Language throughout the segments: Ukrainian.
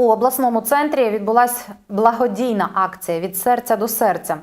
У обласному центрі відбулася благодійна акція від серця до серця.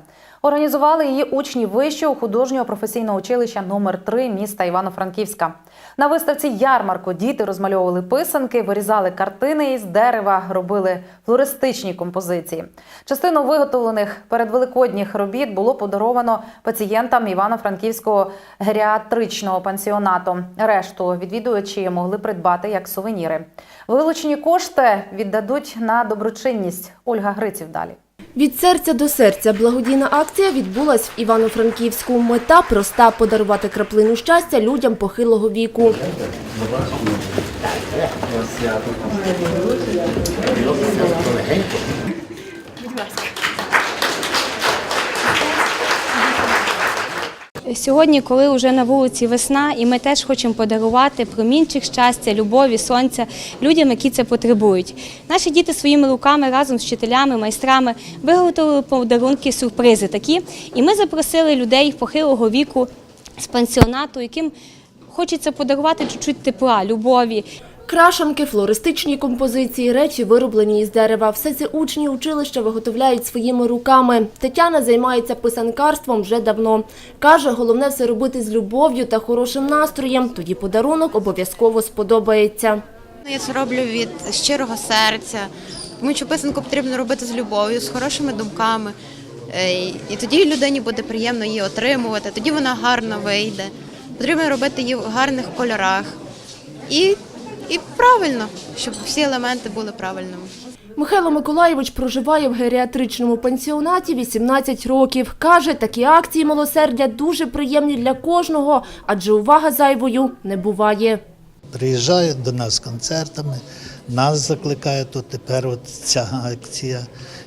Організували її учні вищого художнього професійного училища номер 3 міста Івано-Франківська. На виставці ярмарку діти розмальовували писанки, вирізали картини із дерева, робили флористичні композиції. Частину виготовлених передвеликодніх робіт було подаровано пацієнтам Івано-Франківського геріатричного пансіонату. Решту відвідувачі могли придбати як сувеніри. Вилучені кошти віддадуть на доброчинність. Ольга Гриців далі. Від серця до серця благодійна акція відбулась в Івано-Франківську. Мета проста – подарувати краплину щастя людям похилого віку. Сьогодні, коли вже на вулиці весна, і ми теж хочемо подарувати промінчик щастя, любові, сонця людям, які це потребують. Наші діти своїми руками разом з вчителями, майстрами виготовили подарунки, сюрпризи такі. І ми запросили людей похилого віку з пансіонату, яким хочеться подарувати чуть-чуть тепла, любові. Крашанки, флористичні композиції, речі вироблені із дерева. Все це учні училища виготовляють своїми руками. Тетяна займається писанкарством вже давно. Каже, головне все робити з любов'ю та хорошим настроєм, тоді подарунок обов'язково сподобається. Ну, Я це роблю від щирого серця, тому що писанку потрібно робити з любов'ю, з хорошими думками. Е, І тоді людині буде приємно її отримувати, тоді вона гарно вийде. Потрібно робити її в гарних кольорах. І, і правильно, щоб всі елементи були правильними. Михайло Миколаєвич проживає в геріатричному пансіонаті 18 років. Каже, такі акції милосердя дуже приємні для кожного, адже увага зайвою не буває. приїжджають до нас з концертами, нас закликають тут тепер от ця акція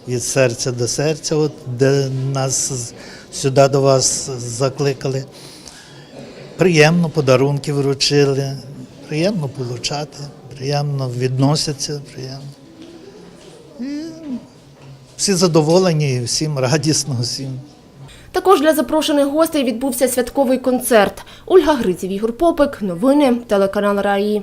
від серця до серця, от, де нас сюди до вас закликали. Приємно подарунки вручили, приємно получати, приємно відносяться, приємно. І всі задоволені, всім радісно, всім. Також для запрошених гостей відбувся святковий концерт. Ольга Гриців, Ігор Попик. Новини телеканал Раї.